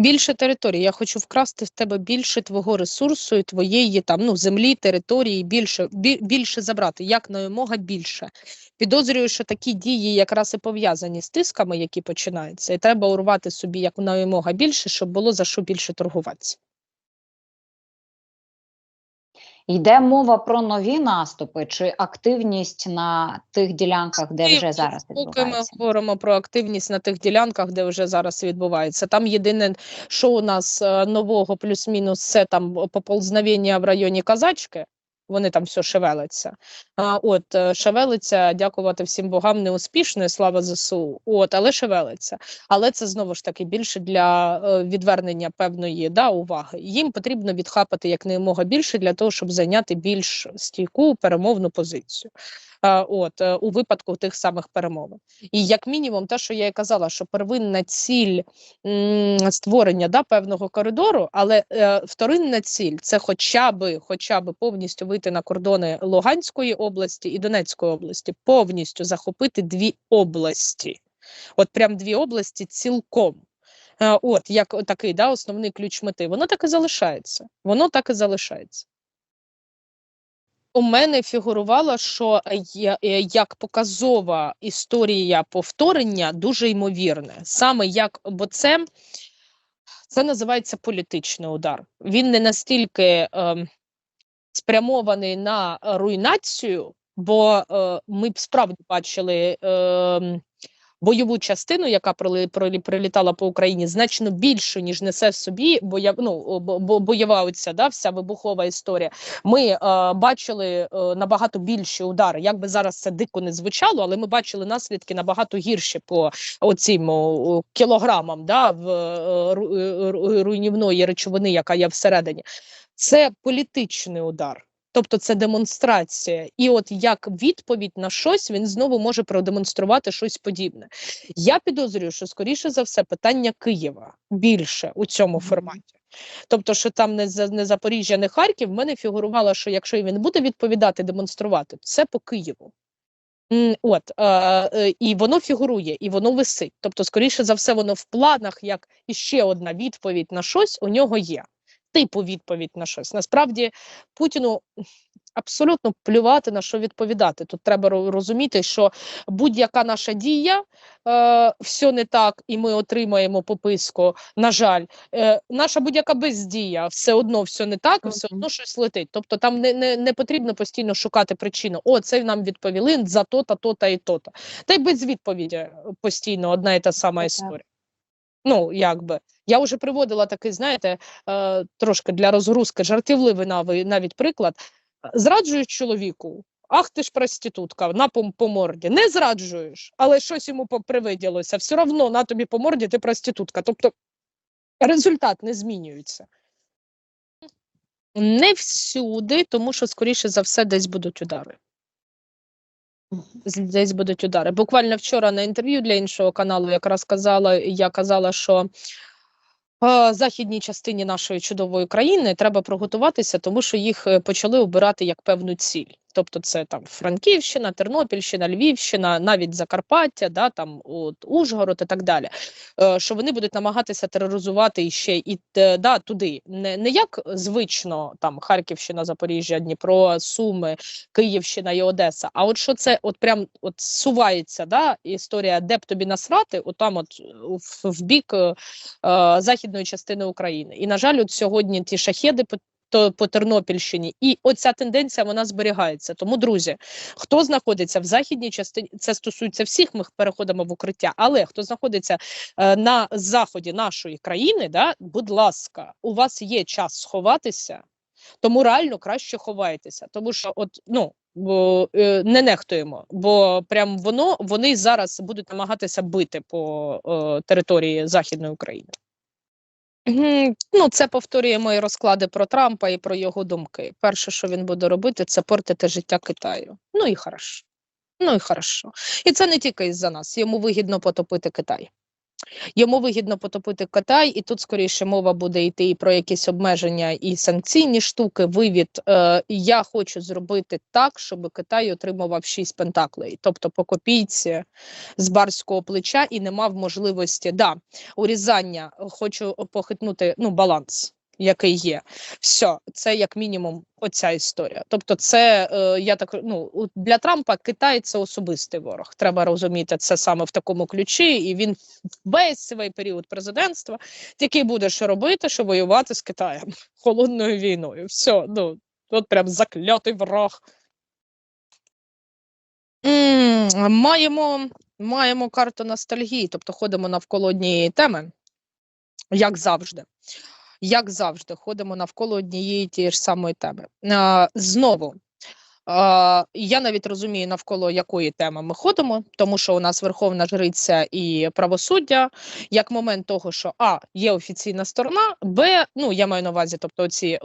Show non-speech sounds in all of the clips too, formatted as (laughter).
Більше території. Я хочу вкрасти в тебе більше твого ресурсу і твоєї там ну землі, території, більше бі, більше забрати, як наймога більше. Підозрюю, що такі дії якраз і пов'язані з тисками, які починаються, і треба урвати собі як наймога більше, щоб було за що більше торгуватися. Йде мова про нові наступи чи активність на тих ділянках, де вже зараз Поки ми відбувається? говоримо про активність на тих ділянках, де вже зараз відбувається. Там єдине, що у нас е, нового плюс-мінус, це там поползновення в районі Казачки. Вони там все шевелиться. А, от е, шевелиться, дякувати всім богам, неуспішно, слава ЗСУ. От, але шевелиться. Але це знову ж таки більше для е, відвернення певної да, уваги. Їм потрібно відхапати якнаймога більше для того, щоб зайняти більш стійку перемовну позицію. От е, у випадку тих самих перемовин. І як мінімум, те, що я і казала, що первинна ціль створення да, певного коридору, але е, вторинна ціль це хоча би, хоча би повністю вийти на кордони Луганської області і Донецької області, повністю захопити дві області. От прям дві області цілком. Е, От як такий да, основний ключ мети. Воно так і залишається. Воно так і залишається. У мене фігурувало, що я е, як показова історія повторення дуже ймовірне. Саме як, бо це, це називається політичний удар. Він не настільки е, спрямований на е, руйнацію, бо е, ми б справді бачили ем, бойову частину, яка прилітала по Україні, значно більшу, ніж несе в собі боя, ну, бо- бо- бойова оця, да, вся вибухова історія. Ми е, бачили е, набагато більші удари. Як би зараз це дико не звучало, але ми бачили наслідки набагато гірші по оцім о, кілограмам да, в е, е, ру- руйнівної речовини, яка є всередині. Це політичний удар. Тобто це демонстрація, і от як відповідь на щось він знову може продемонструвати щось подібне. Я підозрюю, що скоріше за все питання Києва більше у цьому форматі. Тобто, що там не, За- не Запоріжжя, не Харків, в мене фігурувало, що якщо він буде відповідати, демонструвати, це по Києву. От е, е, і воно фігурує, і воно висить. Тобто, скоріше за все, воно в планах, як іще одна відповідь на щось у нього є. Типу відповідь на щось. Насправді Путіну абсолютно плювати на що відповідати. Тут треба розуміти, що будь-яка наша дія, е, все не так, і ми отримаємо пописку. На жаль, е, наша будь-яка бездія, все одно все не так, все одно щось летить. Тобто там не, не, не потрібно постійно шукати причину. О, це нам відповіли за то-та, то-та і то-та. Та й без відповіді постійно одна і та сама історія. Ну, якби. Я вже приводила такий, знаєте, е, трошки для розгрузки жартівливий навіть приклад. Зраджуєш чоловіку, ах ти ж проститутка, на по, по морді. Не зраджуєш, але щось йому привиділося. Все одно на тобі по морді ти проститутка. Тобто результат не змінюється. Не всюди, тому що, скоріше за все, десь будуть удари. Десь будуть удари. Буквально вчора на інтерв'ю для іншого каналу якраз казала, я казала, що західній частині нашої чудової країни треба приготуватися, тому що їх е, почали обирати як певну ціль. Тобто, це там Франківщина, Тернопільщина, Львівщина, навіть Закарпаття, да, там от, Ужгород і так далі. Е, що вони будуть намагатися тероризувати іще і те, да, туди. Не, не як звично там Харківщина, Запоріжжя, Дніпро, Суми, Київщина і Одеса. А от що це от прям от сувається, да, історія, де б тобі насрати, от там от в, в бік е, е, західної частини України. І на жаль, от сьогодні ті шахеди то, по Тернопільщині, і оця тенденція вона зберігається. Тому, друзі, хто знаходиться в західній частині, це стосується всіх, ми переходимо в укриття, але хто знаходиться е, на заході нашої країни, да, будь ласка, у вас є час сховатися. Тому реально краще ховайтеся, тому що от ну бо, е, не нехтуємо, бо прям воно вони зараз будуть намагатися бити по е, території Західної України. Ну, це повторює мої розклади про Трампа і про його думки. Перше, що він буде робити, це портити життя Китаю. Ну і хорошо. Ну і хорошо. І це не тільки із-за нас. Йому вигідно потопити Китай. Йому вигідно потопити Китай, і тут скоріше мова буде йти і про якісь обмеження і санкційні штуки. Вивід е, я хочу зробити так, щоб Китай отримував шість пентаклей, тобто по копійці з барського плеча і не мав можливості да, урізання. Хочу похитнути ну баланс. Який є, все, це як мінімум оця історія. Тобто, це е, я так ну для Трампа Китай це особистий ворог. Треба розуміти це саме в такому ключі, і він весь свій період президентства тільки буде що робити, що воювати з Китаєм (laughs) холодною війною. Все, ну от прям заклятий ворог. Маємо, маємо карту ностальгії, тобто ходимо навколо однієї теми, як завжди. Як завжди, ходимо навколо однієї тієї ж самої теми. Знову, я навіть розумію, навколо якої теми ми ходимо, тому що у нас Верховна Жриця і правосуддя, як момент того, що А, є офіційна сторона, Б, ну я маю на увазі, тобто ці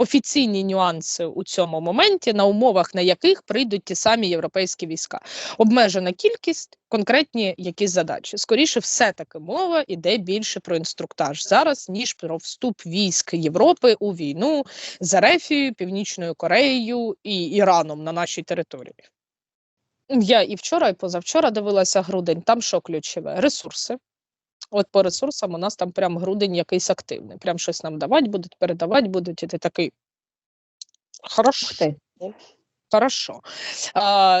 офіційні нюанси у цьому моменті, на умовах на яких прийдуть ті самі європейські війська. Обмежена кількість, конкретні якісь задачі. Скоріше, все таки мова іде більше про інструктаж зараз, ніж про вступ військ Європи у війну з Арефією, Північною Кореєю і Іраном на нашій території. Я і вчора, і позавчора дивилася грудень. Там що ключове? Ресурси. От по ресурсам у нас там прям грудень якийсь активний. Прям щось нам давати будуть, передавати будуть, і ти такий. Хорошо. Хорошо.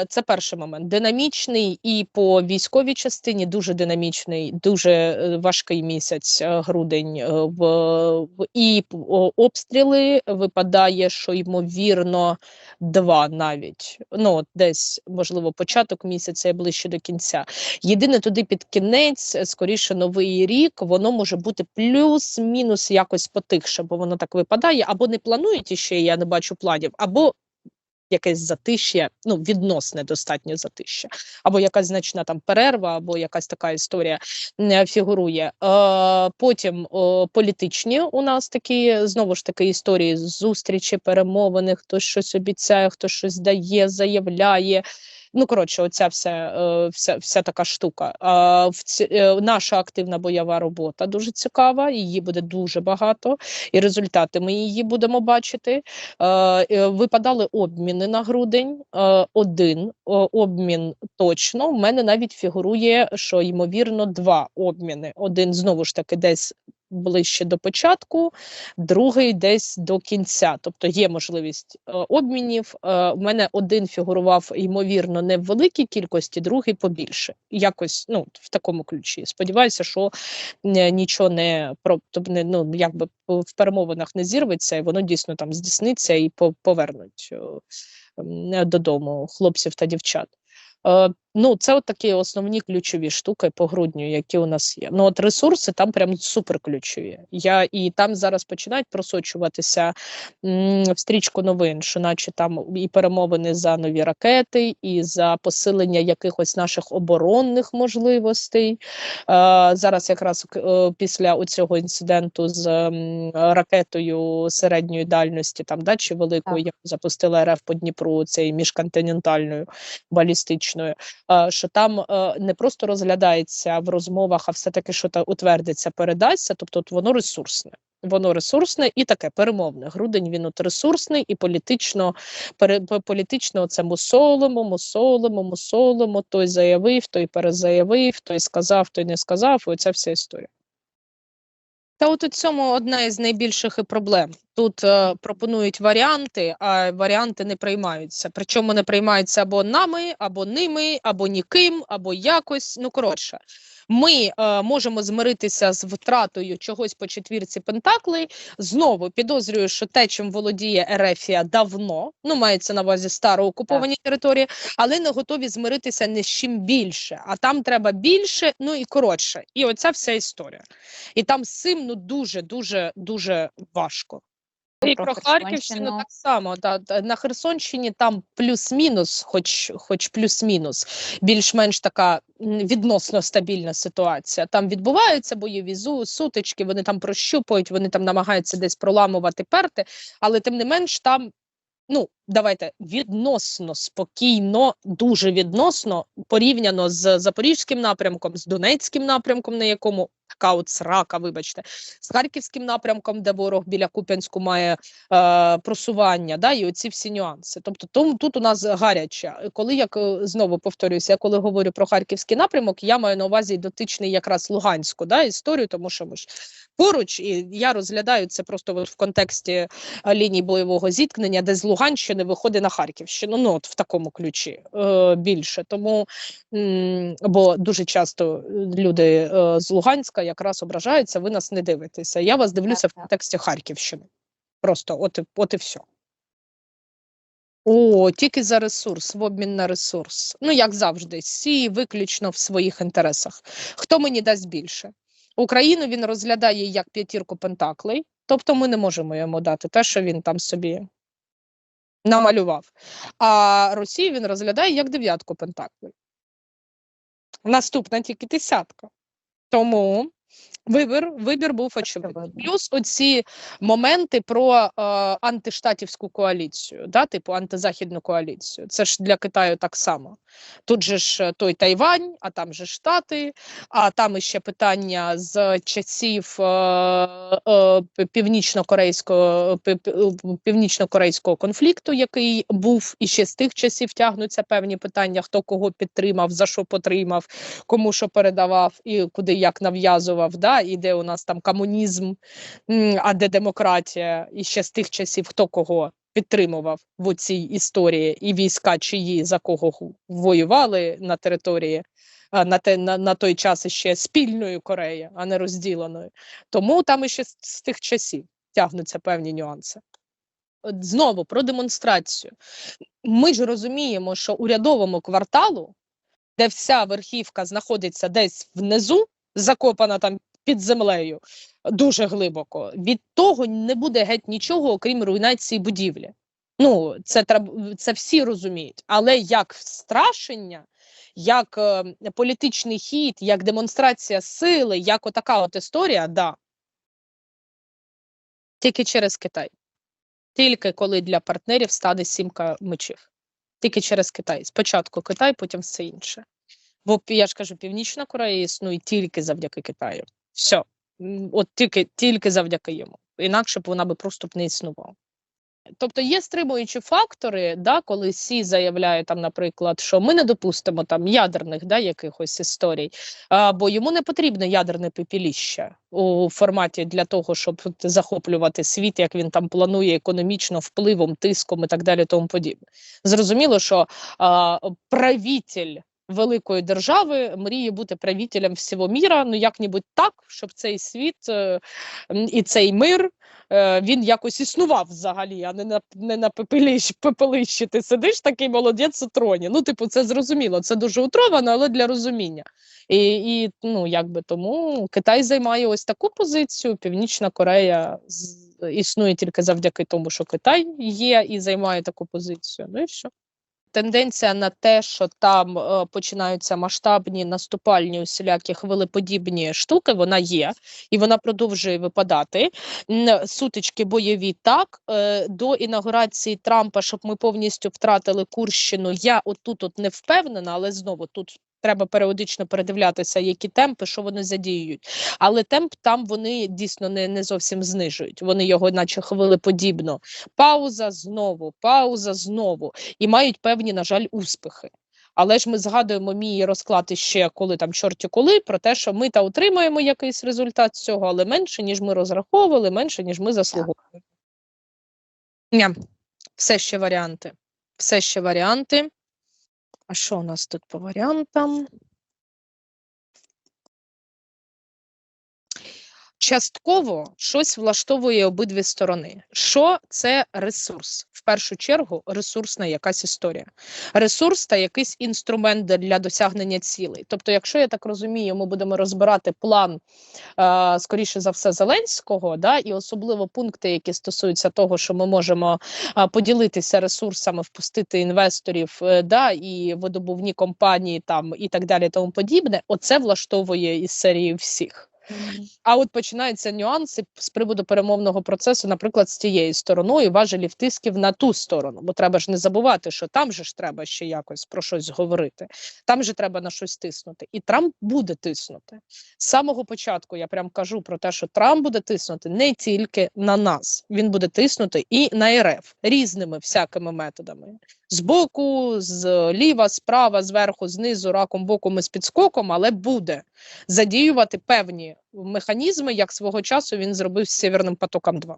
Це перший момент. Динамічний і по військовій частині дуже динамічний, дуже е, важкий місяць е, грудень. е, В, і обстріли випадає, що ймовірно два навіть. Ну десь можливо початок місяця і ближче до кінця. Єдине туди під кінець, скоріше новий рік, воно може бути плюс-мінус якось потихше, бо воно так випадає, або не планують іще, я не бачу планів, або якесь затишя, ну відносне достатньо затища, або якась значна там перерва, або якась така історія фігурує. Е, потім політичні у нас такі знову ж таки історії зустрічі, перемовини, хтось щось обіцяє, хтось щось дає, заявляє. Ну, коротше, оця вся, е, вся, вся така штука. А, в ці, е, наша активна бойова робота дуже цікава, її буде дуже багато, і результати ми її будемо бачити. Е, випадали обміни на грудень. Один обмін точно. У мене навіть фігурує, що ймовірно два обміни. Один знову ж таки десь. Ближче до початку, другий десь до кінця. Тобто є можливість е, обмінів. Е, у мене один фігурував, ймовірно, не в великій кількості, другий побільше. Якось ну, в такому ключі. Сподіваюся, що е, нічого не тобто, не, ну, якби в перемовинах не зірветься, і воно дійсно там здійсниться і повернуть е, додому хлопців та дівчат. Е, ну, це от такі основні ключові штуки по грудню, які у нас є. Ну, от ресурси там прям супер ключові. Я і там зараз починають просочуватися м, в стрічку новин, що наче там і перемовини за нові ракети, і за посилення якихось наших оборонних можливостей. Е, зараз якраз е, після оцього інциденту з ракетою середньої дальності, там да, чи великою, яку запустила РФ по Дніпру, цією міжконтинентальною балістичною, е, що там е, не просто розглядається в розмовах, а все-таки що та утвердиться, передасться, тобто воно ресурсне. Воно ресурсне і таке перемовне. Грудень він от ресурсний і політично, пере, політично це мусолимо, мусолимо, мусолимо. Той заявив, той перезаявив, той сказав, той не сказав. Оця вся історія. Та от у цьому одна із найбільших і проблем. Тут е, пропонують варіанти, а варіанти не приймаються. Причому не приймаються або нами, або ними, або ніким, або якось. Ну коротше, ми е, можемо змиритися з втратою чогось по четвірці Пентаклей. Знову підозрюю, що те, чим володіє Ерефія давно, ну мається на увазі староокуповані території, але не готові змиритися ні з чим більше. А там треба більше, ну і коротше. І оця вся історія. І там з цим ну дуже, дуже, дуже важко. І Про про Харківщину так само. Да, да, на Херсонщині там плюс-мінус, хоч, хоч плюс-мінус, більш-менш така відносно стабільна ситуація. Там відбуваються бойові зу- сутички, вони там прощупують, вони там намагаються десь проламувати перти, але тим не менш там. Ну, давайте відносно спокійно, дуже відносно порівняно з запорізьким напрямком, з Донецьким напрямком, на якому така от срака, вибачте, з харківським напрямком, де ворог біля Куп'янську має е, просування, да, і оці всі нюанси. Тобто тому, тут у нас гаряче. Коли я знову повторююся, я коли говорю про харківський напрямок, я маю на увазі дотичний якраз Луганську да, історію, тому що ми ж поруч, і я розглядаю це просто от в контексті е, ліній бойового зіткнення, де з Луганщини виходить на Харківщину. Ну от в такому ключі е, більше. Тому м, бо дуже часто е, люди е, з Луганська якраз ображаються, ви нас не дивитеся. Я вас дивлюся в контексті Харківщини. Просто от, і- от і все. О, тільки за ресурс, в обмін на ресурс. Ну, як завжди, всі виключно в своїх інтересах. Хто мені дасть більше? Україну він розглядає як п'ятірку пентаклей, тобто ми не можемо йому дати те, що він там собі намалював. А Росію він розглядає як дев'ятку пентаклей. Наступна тільки десятка. Тому вибір, вибір був очевидний. Плюс оці моменти про е, антиштатівську коаліцію, да, типу антизахідну коаліцію. Це ж для Китаю так само. Тут же ж е, той Тайвань, а там же Штати, а там іще питання з часів е, е, північно-корейського пі- пі- північно-корейського конфлікту, який був, і ще з тих часів тягнуться певні питання, хто кого підтримав, за що потримав, кому що передавав і куди як нав'язував, да, і де у нас там комунізм, а де демократія, і ще з тих часів хто кого підтримував в цій історії, і війська чиї за кого воювали на території. На, те, на, на той час ще спільної Кореї, а не розділеної. Тому там іще з, з тих часів тягнуться певні нюанси. От знову про демонстрацію. Ми ж розуміємо, що урядовому кварталу, де вся верхівка знаходиться десь внизу, закопана там під землею дуже глибоко, від того не буде геть нічого, окрім руйнації будівлі. Ну, це це всі розуміють. Але як страшення, як е, політичний хід, як демонстрація сили, як отака от історія, да. Тільки через Китай. Тільки коли для партнерів стане сімка мечів. Тільки через Китай. Спочатку Китай, потім все інше. Бо я ж кажу, Північна Корея існує тільки завдяки Китаю. Все. От тільки, тільки завдяки йому. Інакше б вона би просто б не існувала. Тобто є стримуючі фактори, да, коли Сі заявляє там, наприклад, що ми не допустимо там ядерних да, якихось історій, а, бо йому не потрібно ядерне пепіліще у форматі для того, щоб захоплювати світ, як він там планує економічно впливом, тиском і так далі. Тому подібне. Зрозуміло, що а, правитель великої держави мріє бути правителем всього міра, ну як-небудь так, щоб цей світ е, і цей мир е, він якось існував взагалі, а не на не на пепелищі, пепелищі. Ти сидиш такий молодець у троні. Ну, типу, це зрозуміло. Це дуже утровано, але для розуміння. І, і ну якби тому Китай займає ось таку позицію. Північна Корея існує тільки завдяки тому, що Китай є і займає таку позицію. Ну і все. Тенденція на те, що там е, починаються масштабні наступальні усілякі хвилеподібні штуки, вона є, і вона продовжує випадати. Сутички бойові так. Е, до інаугурації Трампа, щоб ми повністю втратили Курщину, я отут от не впевнена, але знову тут. Треба періодично передивлятися, які темпи, що вони задіюють. Але темп там вони дійсно не, не зовсім знижують. Вони його, наче хвилеподібно. Пауза знову, пауза знову і мають певні, на жаль, успіхи. Але ж ми згадуємо мій розклад іще коли там чорті коли про те, що ми та отримаємо якийсь результат з цього, але менше, ніж ми розраховували, менше, ніж ми заслуговували. Все ще варіанти. Все ще варіанти. А що у нас тут по варіантам? Частково щось влаштовує обидві сторони. Що це ресурс? В першу чергу, ресурсна якась історія. Ресурс та якийсь інструмент для- досягнення цілей. Тобто, якщо я так розумію, ми будемо розбирати план, е, скоріше за все, Зеленського, да, і особливо пункти, які стосуються того, що ми можемо поділитися ресурсами, впустити інвесторів, е, да, і видобувні компанії там і так далі, тому подібне. Оце влаштовує із серії всіх. А от починаються нюанси з приводу перемовного процесу, наприклад, з тією стороною важелів тисків на ту сторону. Бо треба ж не забувати, що там же ж треба ще якось про щось говорити. Там же треба на щось тиснути. І Трамп буде тиснути. З самого початку я прям кажу про те, що Трамп буде тиснути не тільки на нас, він буде тиснути і на РФ різними всякими методами. Збоку, з ліва, справа, зверху, знизу, раком, боком і з підскоком, але буде задіювати певні механізми, як свого часу він зробив з Сєвєрним потоком 2.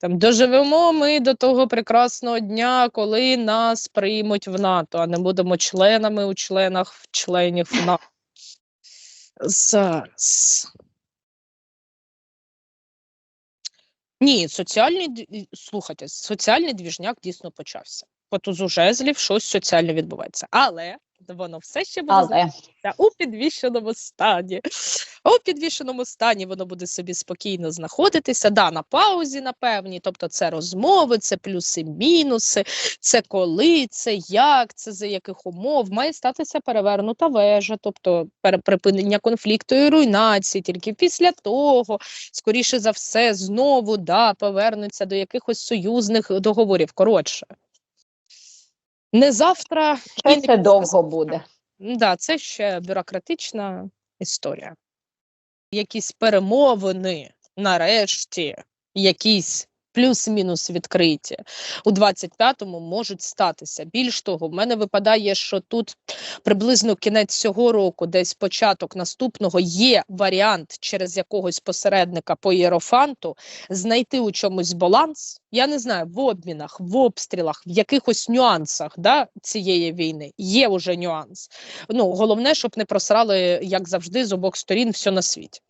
Там доживемо ми до того прекрасного дня, коли нас приймуть в НАТО, а не будемо членами у членах в членів (laughs) НАТО. Зараз. Ні, соціальний слухайте, соціальний двіжняк дійсно почався. По тузу жезлів щось соціальне відбувається. Але воно все ще буде у підвищеному стані. У підвішеному стані воно буде собі спокійно знаходитися. Да, на паузі, на певній. Тобто, це розмови, це плюси, мінуси, це коли, це як, це за яких умов. Має статися перевернута вежа, тобто припинення конфлікту і руйнації. Тільки після того, скоріше за все, знову да, повернуться до якихось союзних договорів. Коротше. Не завтра і ще не довго буде. Да, це ще бюрократична історія. Якісь перемовини, нарешті, якісь плюс-мінус відкриті у 25-му можуть статися. Більш того, в мене випадає, що тут приблизно кінець цього року, десь початок наступного, є варіант через якогось посередника по єрофанту знайти у чомусь баланс. Я не знаю, в обмінах, в обстрілах, в якихось нюансах да, цієї війни є уже нюанс. Ну, головне, щоб не просрали, як завжди, з обох сторін все на світі.